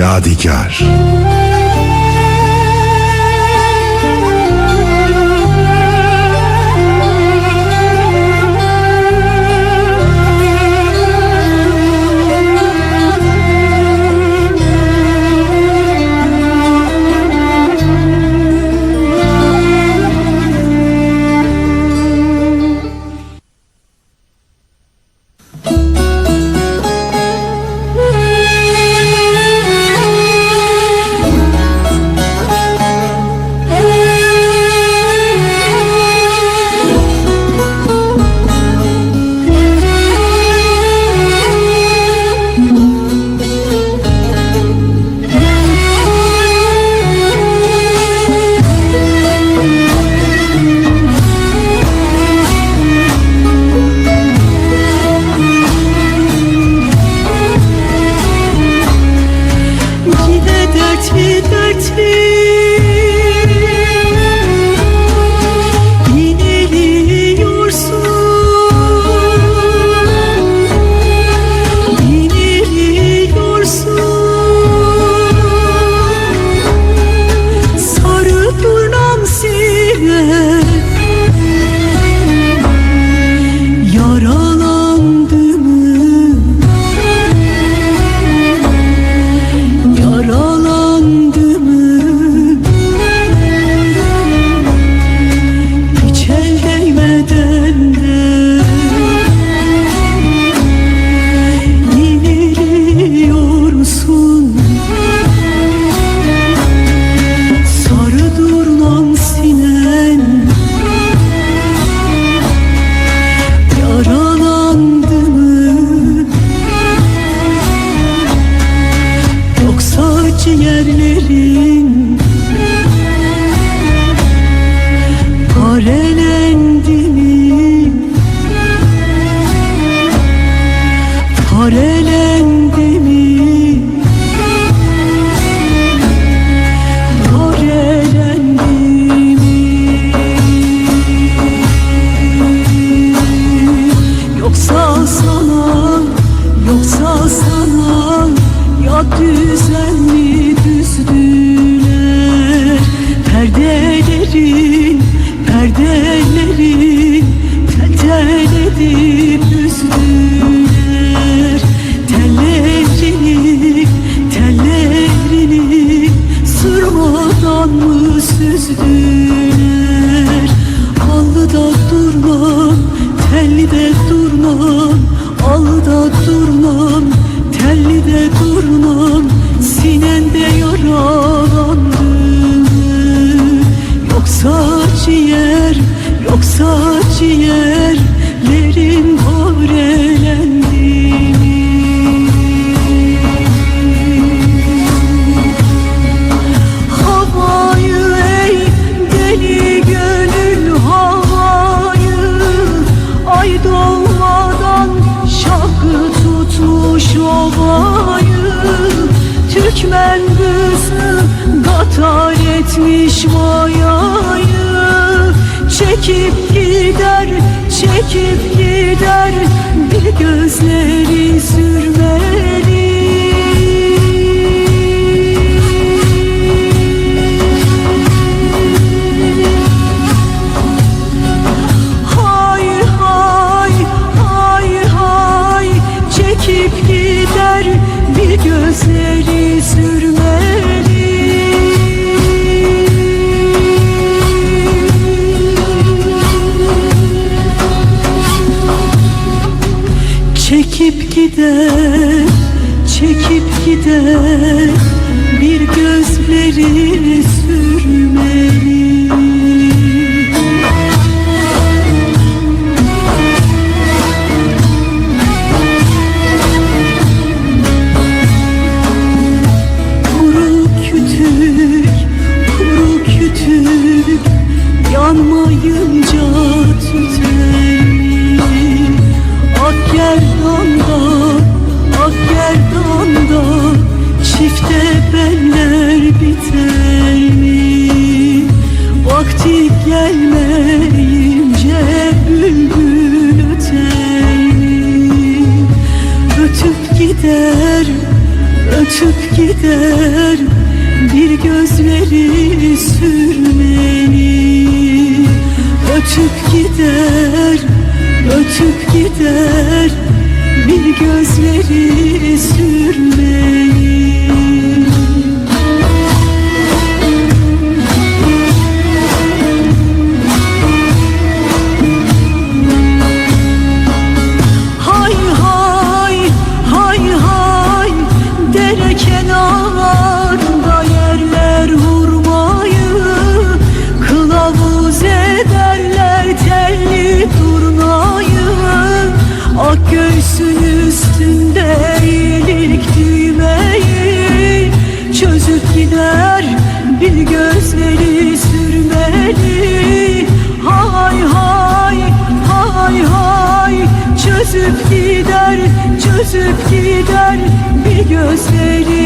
Yadigar. কাছে কাছে। Gözlerin tetel edip üzdüler. Tellerini, tellerini sırmadan mı süzdüler Aksa ciğerlerim kavre çekip gider, çekip gider Bir gözleri sürmez. gider bir gözlerini sürmeli. Ötüp gider bir gözleri sürmeli Ötüp gider, ötüp gider bir gözleri sürmeli Ak göğsün üstünde iyilik düğmeyi Çözüp gider bir gözleri sürmeli. Hay hay hay hay Çözüp gider çözüp gider bir gözleri